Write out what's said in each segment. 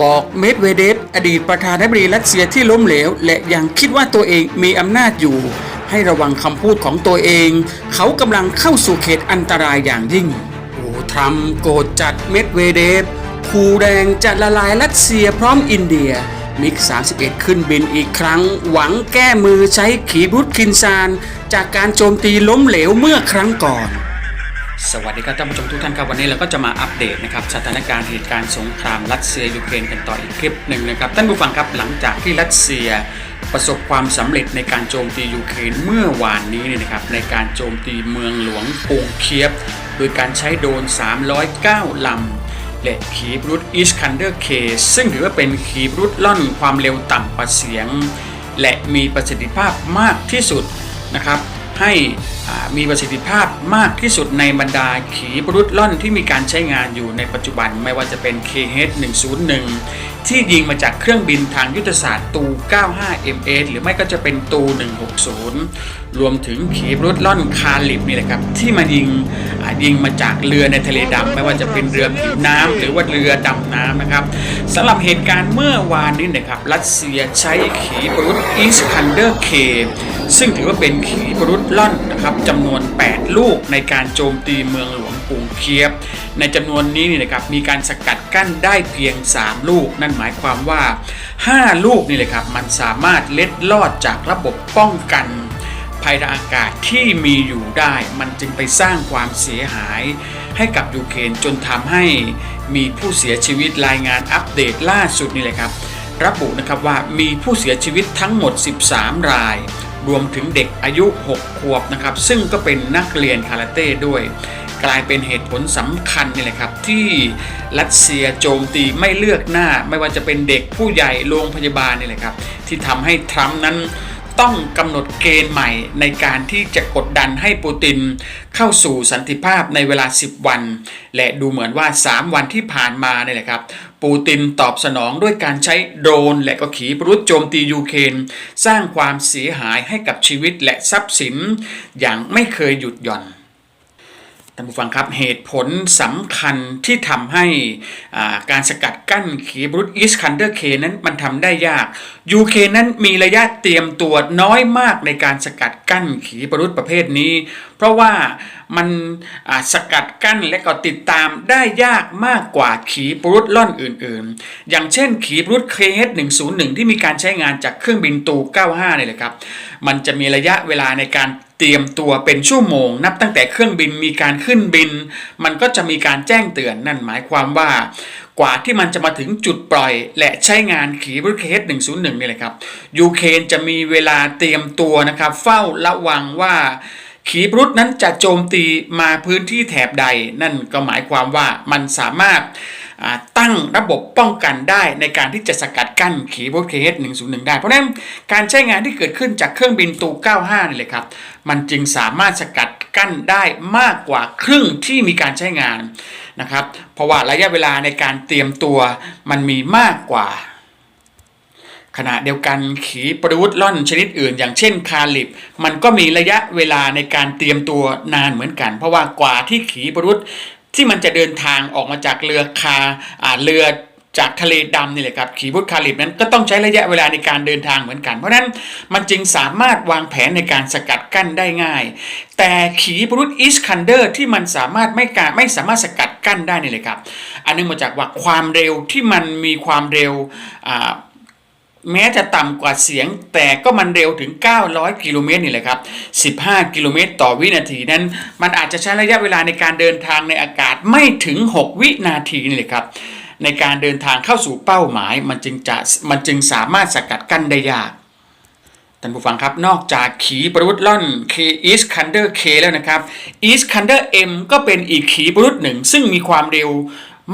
บอกเมดเวเดฟอดีตประธานาธิบดีรัสเซียที่ล้มเหลว และยังคิดว่าตัวเองมีอำนาจอยู่ ให้ระวังคำพูดของตัวเอง เขากำลังเข้าสู่เขตอันตรายอย่างยิ่งโอ้ทรัมโกรธจัดเมดเวเดฟคูแดงจะละลายรัสเซียพร้อมอินเดียมิก 31 ขึ้นบินอีกครั้ง หวังแก้มือใช้ขีบรุตคินซาน จากการโจมตีล้มเหลวเมื่อครั้งก่อน สวัสดีครับท่านผู้ชมทุกท่านครับวันนี้เราก็จะมาอัปเดตนะครับสถานการณ์เหตุการณ์สงครามรัสเซียยูเครนกันต่ออีกคลิปหนึ่งนะครับท่านผู้ฟังครับหลังจากที่รัสเซียประสบความสำเร็จในการโจมตียูเครนเมื่อวานนี้เนี่ยนะครับในการโจมตีเมืองหลวงกรุงเคียฟโดยการใช้โดรน309 ลำ และขีปรุตอิชคันเดอร์เคซึ่งถือว่าเป็นขีปรุตล่อนความเร็วต่ำกว่าเสียง และมีประสิทธิภาพมากที่สุดนะครับ ให้มีประสิทธิภาพมากที่สุดในบรรดาขีปรุตล่อนที่มีการใช้งานอยู่ในปัจจุบันไม่ว่าจะเป็น KH101 ที่ยิงมาจากเครื่องบินทางยุทธศาสตร์ตู 95MS หรือไม่ก็จะเป็นตู 160 รวมถึงขีปรุตล่อนคาลิบนี่แหละครับ ที่มายิงยิงมาจากเรือในทะเลดำไม่ว่าจะเป็นเรือผิวน้ำหรือว่าเรือดำน้ำนะครับสำหรับเหตุการณ์เมื่อวานนี้นะครับรัสเซียใช้ขีปรุตอิสคันเดอร์เค ซึ่งถือว่าเป็นขีปรุตล่อนนะครับจำนวน 8 ลูกในการโจมตีเมืองหลวงกรุงเคียฟในจำนวนนี้นี่นะครับมีการสกัดกั้นได้เพียง 3 ลูก นั่นหมายความว่า 5 ลูกนี่เลยครับมันสามารถเล็ดลอดจากระบบป้องกันภัยทางอากาศที่มีอยู่ได้ มันจึงไปสร้างความเสียหายให้กับยูเครนจนทำให้มีผู้เสียชีวิตรายงานอัปเดตล่าสุดนี่เลยครับ ระบุนะครับว่ามีผู้เสียชีวิตทั้งหมด 13 ราย รวมถึงเด็กอายุ 6 ขวบนะครับ ซึ่งก็เป็นนักเรียนคาราเต้ด้วย กลายเป็นเหตุผลสำคัญนี่แหละครับ ที่รัสเซียโจมตีไม่เลือกหน้า ไม่ว่าจะเป็นเด็กผู้ใหญ่โรงพยาบาลนี่แหละครับ ที่ทำให้ทรัมป์นั้นต้องกำหนดเกณฑ์ใหม่ในการที่จะกดดันให้ปูตินเข้าสู่สันติภาพในเวลา 10 วัน และดูเหมือนว่า 3 วันที่ผ่านมาเนี่ยแหละครับ ปูตินตอบสนองด้วยการใช้โดรน และก็ขีปรุธโจมตียูเครนสร้างความเสียหายให้กับชีวิตและทรัพย์สิน อย่างไม่เคยหยุดหย่อน ท่านผู้ฟังครับเหตุผลสำคัญที่ทำให้การสกัดกั้นขีบรุตอิสคันเดอร์เคนั้นมันทำได้ยากยูเคนั้นมีระยะเตรียมตัวน้อยมากในการสกัดกั้นขีปรุตประเภทนี้ เพราะว่ามันสกัดกั้นและก็ติดตามได้ยากมากกว่าขีปรุตล่อนอื่นๆ อย่างเช่นขีปรุตเคส101 ที่มีการใช้งานจากเครื่องบินตู 95เนี่ยเลยครับ มันจะมีระยะเวลาในการ เตรียมตัวเป็นชั่วโมง นับตั้งแต่เครื่องบินมีการขึ้นบิน มันก็จะมีการแจ้งเตือนนั่นหมายความว่า กว่าที่มันจะมาถึงจุดปล่อย และใช้งานขีปรุเคส101นี่แหละครับยูเครนจะมีเวลาเตรียมตัวนะครับ เฝ้าระวังว่า ขีปรุตนั้นจะโจมตีมาพื้นที่แถบใด นั่นก็หมายความว่ามันสามารถตั้งระบบป้องกันได้ในการที่จะสกัดกั้นขีปรุตเคส101 ได้ เพราะฉะนั้นการใช้งานที่เกิดขึ้นจากเครื่องบินตู 95 นี่เลยครับ มันจึงสามารถสกัดกั้นได้มากกว่าครึ่งที่มีการใช้งานนะครับ เพราะว่าระยะเวลาในการเตรียมตัวมันมีมากกว่า ขณะเดียวกันขีปรุตล่อนชนิดอื่น อย่างเช่นคาลิบ มันก็มีระยะเวลาในการเตรียมตัวนานเหมือนกัน เพราะว่ากว่าที่ขีปรุตที่มันจะเดินทางออกมาจากเรือคาอ่าเรือจากทะเลดำนี่แหละครับขีปรุตคาลิบนั้นก็ต้องใช้ระยะเวลาในการเดินทางเหมือนกัน เพราะฉะนั้นมันจึงสามารถวางแผนในการสกัดกั้นได้ง่าย แต่ขีปรุตอิสคันเดอร์ที่มันสามารถไม่การไม่สามารถสกัดกั้นได้นี่เลยครับ อันนึงมาจากว่าความเร็วที่มันมีความเร็วอ่า แม้จะต่ำกว่าเสียง แต่ก็มันเร็วถึง 900 กิโลเมตรนี่แหละครับ 15 กิโลเมตรต่อวินาทีนั้น มันอาจจะใช้ระยะเวลาในการเดินทางในอากาศไม่ถึง 6 วินาทีนี่เลยครับ ในการเดินทางเข้าสู่เป้าหมาย มันจึงจะมันจึงสามารถสกัดกั้นได้ยากท่านผู้ฟังครับนอกจากขีปรุตล่อน K East Cunder K แล้วนะครับ East Cunder M ก็เป็นอีกขีปรุตหนึ่งซึ่งมีความเร็ว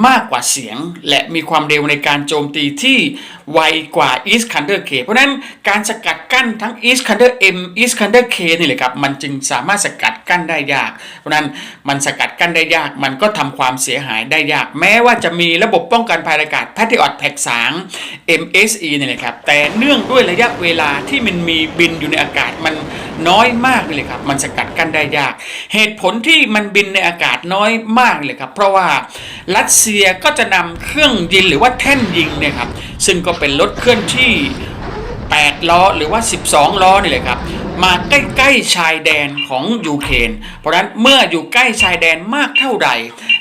มากกว่าเสียง และมีความเร็วในการโจมตีที่ไวกว่า East Cunder K เพราะนั้นการสกัดกั้นทั้ง East Cunder M East Cunder K นี่แหละครับ มันจึงสามารถสกัดกั้นได้ยาก เพราะนั้นมันสกัดกั้นได้ยาก มันก็ทำความเสียหายได้ยาก แม้ว่าจะมีระบบป้องกันภัยอากาศ Patriot Pack 3 MSE นี่แหละครับ แต่เนื่องด้วยระยะเวลาที่มันมีบินอยู่ในอากาศมัน น้อยมากเลยครับ มันสกัดกั้นได้ยาก เหตุผลที่มันบินในอากาศน้อยมากเลยครับ เพราะว่ารัสเซียก็จะนำเครื่องยิงหรือว่าแท่นยิงเนี่ยครับซึ่งก็เป็นรถเคลื่อนที่ 8 ล้อหรือว่า 12 ล้อนี่เลยครับมาใกล้ๆชายแดนของยูเครน เพราะฉะนั้นเมื่ออยู่ใกล้ชายแดนมากเท่าไหร่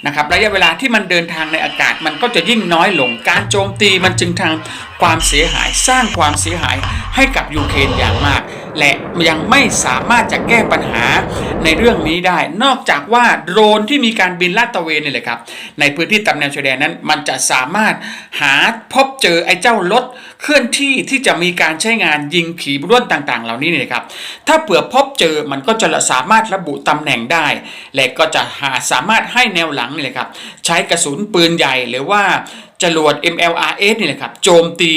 นะครับระยะเวลาที่มันเดินทางในอากาศมันก็จะยิ่งน้อยลง การโจมตีมันจึงทางความเสียหายสร้างความเสียหายให้กับยูเครนอย่างมาก และยังไม่สามารถจะแก้ปัญหาในเรื่องนี้ได้ นอกจากว่าโดรนที่มีการบินลาดตระเวนนี่แหละครับในพื้นที่ตำแหน่งชายแดนนั้น มันจะสามารถหาพบเจอไอ้เจ้ารถเคลื่อนที่ที่จะมีการใช้งานยิงขีปล้วนต่างๆ เหล่านี้นี่ยครับถ้าเผื่อพบเจอมันก็จะสามารถระบุตำแหน่งได้ และก็จะหาสามารถให้แนวหลังนี่แหละครับใช้กระสุนปืนใหญ่หรือว่า จรวด MLRS นี่แหละครับโจมตี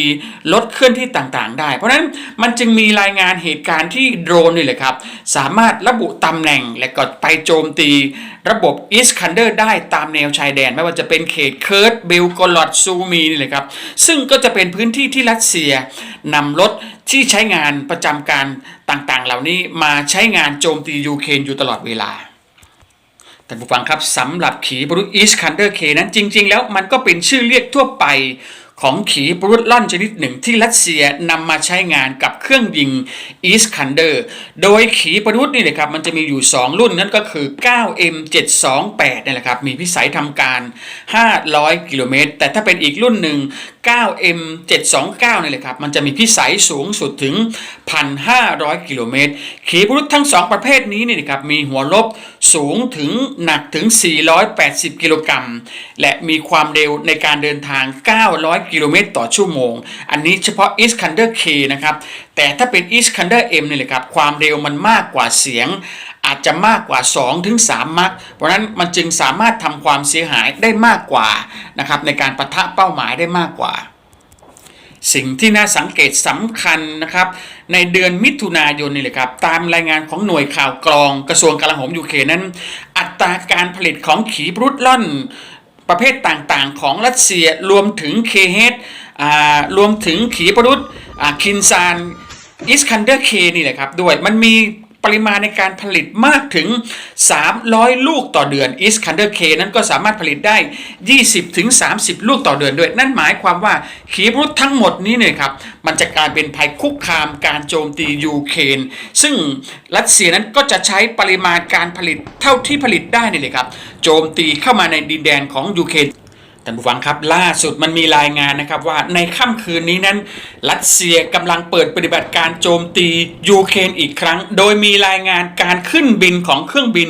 รถเคลื่อนที่ต่างๆ ได้ เพราะฉะนั้นมันจึงมีรายงานเหตุการณ์ที่โดรนนี่แหละครับสามารถระบุตำแหน่งและก็ไปโจมตี ระบบอิสคันเดอร์ได้ตามแนวชายแดน ไม่ว่าจะเป็นเขตเคิร์ดเบลกอลอดซูมีนี่แหละครับซึ่งก็จะเป็นพื้นที่ที่รัสเซียนำรถที่ใช้งานประจำการต่างๆ เหล่านี้มาใช้งานโจมตียูเครนอยู่ตลอดเวลา ท่านผู้ฟังครับสำหรับขีปรุธอีสคันเดอร์เคนั้นจริง ๆ แล้วมันก็เป็นชื่อเรียกทั่วไป ของขีปรุตล่อนชนิดหนึ่งที่รัสเซียนำมาใช้งานกับเครื่องยิงอีสคันเดอร์โดยขีปรุตนี่แหละครับมันจะมีอยู่ 2 รุ่นนั่นก็คือ 9M728 นี่แหละครับมีพิสัยทำการ 500 กิโลเมตร แต่ถ้าเป็นอีกรุ่นหนึ่ง 9M729 นี่แหละครับมันจะมีพิสัยสูงสุดถึง 1,500 กิโลเมตร ขีปรุตทั้ง 2 ประเภทนี้นี่นะครับมีหัวลบสูงถึงหนักถึง 480 กิโลกรัมและมีความเร็วในการเดินทาง 900กิโลเมตรต่อชั่วโมง อันนี้เฉพาะ Iskander K นะครับ แต่ถ้าเป็น Iskander M นี่แหละครับ ความเร็วมันมากกว่าเสียง อาจจะมากกว่า2ถึงมัก เพราะนั้นมันจึงสามารถทำความเสียหายได้มากกว่านะครับในการปะทะเป้าหมายได้มากกว่าสิ่งที่น่าสังเกตสำคัญนะครับ ในเดือนมิถุนายนนี่แหละครับ ตามรายงานของหน่วยข่าวกรองกระทรวงกลาโหมยูเคนั้น อัตราการผลิตของขีปรุตล่อน ประเภทต่างๆ ของรัสเซียรวมถึงเคเฮดรวมถึงขีปรุตคินซานอิสคันเดอร์เคนี่แหละครับด้วยมันมี ปริมาณในการผลิตมากถึง 300 ลูกต่อเดือน Iskander K นั้นก็สามารถผลิตได้ 20ถึง30ลูกต่อเดือนด้วย นั่นหมายความว่าขีปรุธทั้งหมดนี้เนี่ยครับมันจะกลายเป็นภัยคุกคามการโจมตียูเครนซึ่งรัสเซียนั้นก็จะใช้ปริมาณการผลิตเท่าที่ผลิตได้นี่เลยครับโจมตีเข้ามาในดินแดนของยูเครน ท่านผู้ฟังครับล่าสุดมันมีรายงานนะครับว่าในค่ำคืนนี้นั้น รัสเซียกำลังเปิดปฏิบัติการโจมตียูเครนอีกครั้ง โดยมีรายงานการขึ้นบินของเครื่องบิน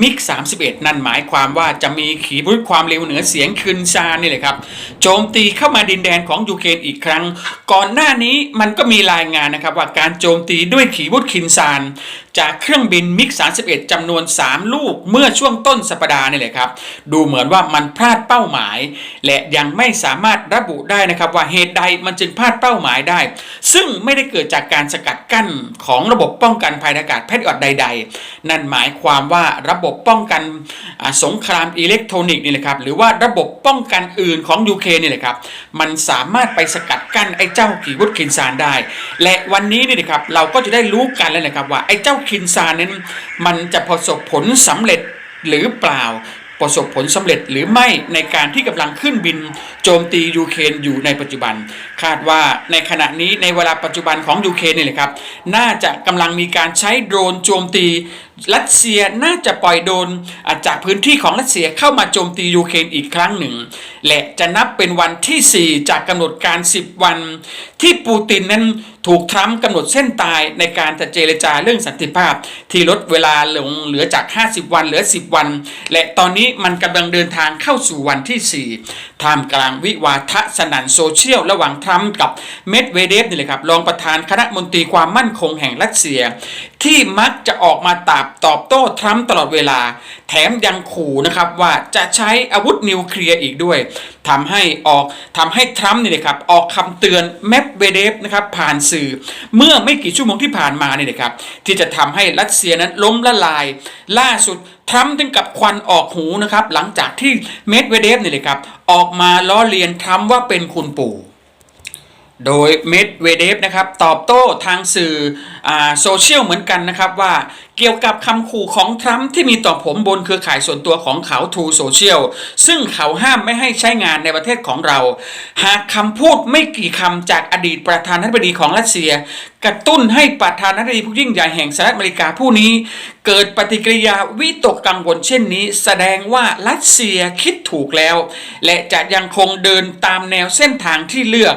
มิก 31 นั่นหมายความว่าจะมีขีปนาวุธความเร็วเหนือเสียงคืนซานี่เลยครับโจมตีเข้ามาดินแดนของยูเครนอีกครั้ง ก่อนหน้านี้มันก็มีรายงานนะครับว่าการโจมตีด้วยขีปนาวุธคินซานจากเครื่องบินมิก 31จำนวน 3 ลูกเมื่อช่วงต้นสัปดาห์นี่แหละครับดูเหมือนว่ามันพลาดเป้าหมายและยังไม่สามารถระบุได้นะครับว่าเหตุใดมันจึงพลาดเป้าหมายได้ ซึ่งไม่ได้เกิดจากการสกัดกั้นของระบบป้องกันภัยอากาศแพทย์อดใด ๆ นั่นหมายความว่าระบบป้องกันสงครามอิเล็กทรอนิกส์นี่แหละครับหรือว่าระบบป้องกันอื่นของยูเครนนี่แหละครับมันสามารถไปสกัดกั้นไอ้เจ้าขีวุธคินซานได้ และวันนี้นี่นะครับเราก็จะได้รู้กันแล้วนะครับว่าไอ้เจ้าคินซานนั้นมันจะประสบผลสำเร็จหรือเปล่า ประสบผลสำเร็จหรือไม่ในการที่กำลังขึ้นบินโจมตียูเครนอยู่ในปัจจุบัน คาดว่าในขณะนี้ในเวลาปัจจุบันของยูเครนนี่แหละครับ น่าจะกำลังมีการใช้โดรนโจมตี รัสเซียน่าจะปล่อยโดนอ่าจากพื้นที่ของรัสเซียเข้ามาโจมตียูเครนอีกครั้งหนึ่ง และจะนับเป็นวันที่ 4 จากกำหนดการ 10 วัน ที่ปูตินนั้นถูกทรัมป์กำหนดเส้นตายในการจะเจรจาเรื่องสันติภาพ ที่ลดเวลาลงเหลือจาก 50 วันเหลือ 10 วัน และตอนนี้มันกำลังเดินทางเข้าสู่วันที่ 4 ท่ามกลางวิวาทะสนั่นโซเชียล ระหว่างทรัมป์กับเมดเวเดฟนี่แหละครับรองประธานคณะมนตรีความมั่นคงแห่งรัสเซีย ที่มักจะออกมาตอบตอบโต้ทรัมป์ตลอดเวลา แถมยังขู่นะครับว่าจะใช้อาวุธนิวเคลียร์อีกด้วยทำให้ออกทำให้ทรัมป์นี่นะครับ ออกคำเตือนเมดเวเดฟนะครับผ่านสื่อ เมื่อไม่กี่ชั่วโมงที่ผ่านมาเนี่ยนะครับ ที่จะทำให้รัสเซียนั้นล้มละลาย ล่าสุดทรัมป์ถึงกับควันออกหูนะครับ หลังจากที่เมดเวเดฟเนี่ยเลยครับออกมาล้อเลียนทรัมป์ว่าเป็นคุณปู่โดยเมดเวเดฟนะครับตอบโต้ทางสื่ออโซเชียลเหมือนกันนะครับว่า เกี่ยวกับคำขู่ของทรัมป์ที่มีต่อผมบนเครือข่ายส่วนตัวของเขาทูโซเชียลซึ่งเขาห้ามไม่ให้ใช้งานในประเทศของเรา หากคำพูดไม่กี่คำจากอดีตประธานาธิบดีของรัสเซีย กระตุ้นให้ประธานาธิบดีผู้ยิ่งใหญ่แห่งสหรัฐอเมริกาผู้นี้ เกิดปฏิกิริยาวิตกกังวลเช่นนี้ แสดงว่ารัสเซียคิดถูกแล้ว และจะยังคงเดินตามแนวเส้นทางที่เลือก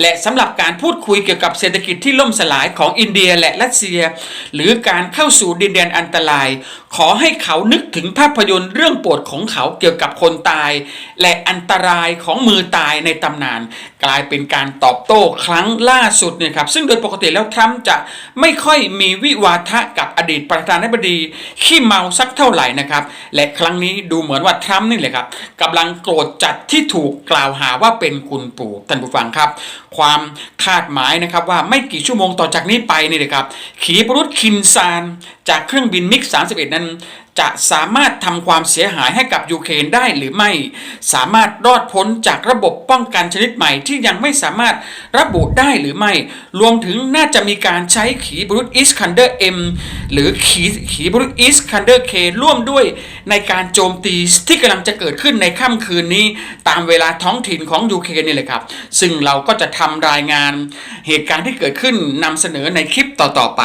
และสำหรับการพูดคุยเกี่ยวกับเศรษฐกิจที่ล่มสลายของอินเดียและรัสเซีย หรือการเข้าสู่ดินแดนอันตราย ขอให้เขานึกถึงภาพยนตร์เรื่องโปรดของเขาเกี่ยวกับคนตาย และอันตรายของมือตายในตำนาน กลายเป็นการตอบโต้ครั้งล่าสุดเนี่ยครับซึ่งโดยปกติแล้วทรัมป์จะไม่ค่อยมีวิวาทะกับอดีตประธานาธิบดีขี้เมาสักเท่าไหร่นะครับและครั้งนี้ดูเหมือนว่าทรัมป์นี่แหละครับกำลังโกรธจัดที่ถูกกล่าวหาว่าเป็นคุณปู่ท่านผู้ฟังครับ ความคาดหมายนะครับว่าไม่กี่ชั่วโมงต่อจากนี้ไปนี่เลยครับขีปรุษคินซาน จากเครื่องบินมิก 31 นั้นจะสามารถทำความเสียหายให้กับยูเครนได้หรือไม่ สามารถรอดพ้นจากระบบป้องกันชนิดใหม่ที่ยังไม่สามารถระบุได้หรือไม่ รวมถึงน่าจะมีการใช้ขีปรุษอิสคันเดอร์เอ็มหรือขีขีปรุษอิสคันเดอร์เคร่วมด้วยในการโจมตีที่กำลังจะเกิดขึ้นในค่ำคืนนี้ ตามเวลาท้องถิ่นของยูเครนนี่แหละครับ ซึ่งเราก็จะทำรายงานเหตุการณ์ที่เกิดขึ้นนำเสนอในคลิปต่อๆไป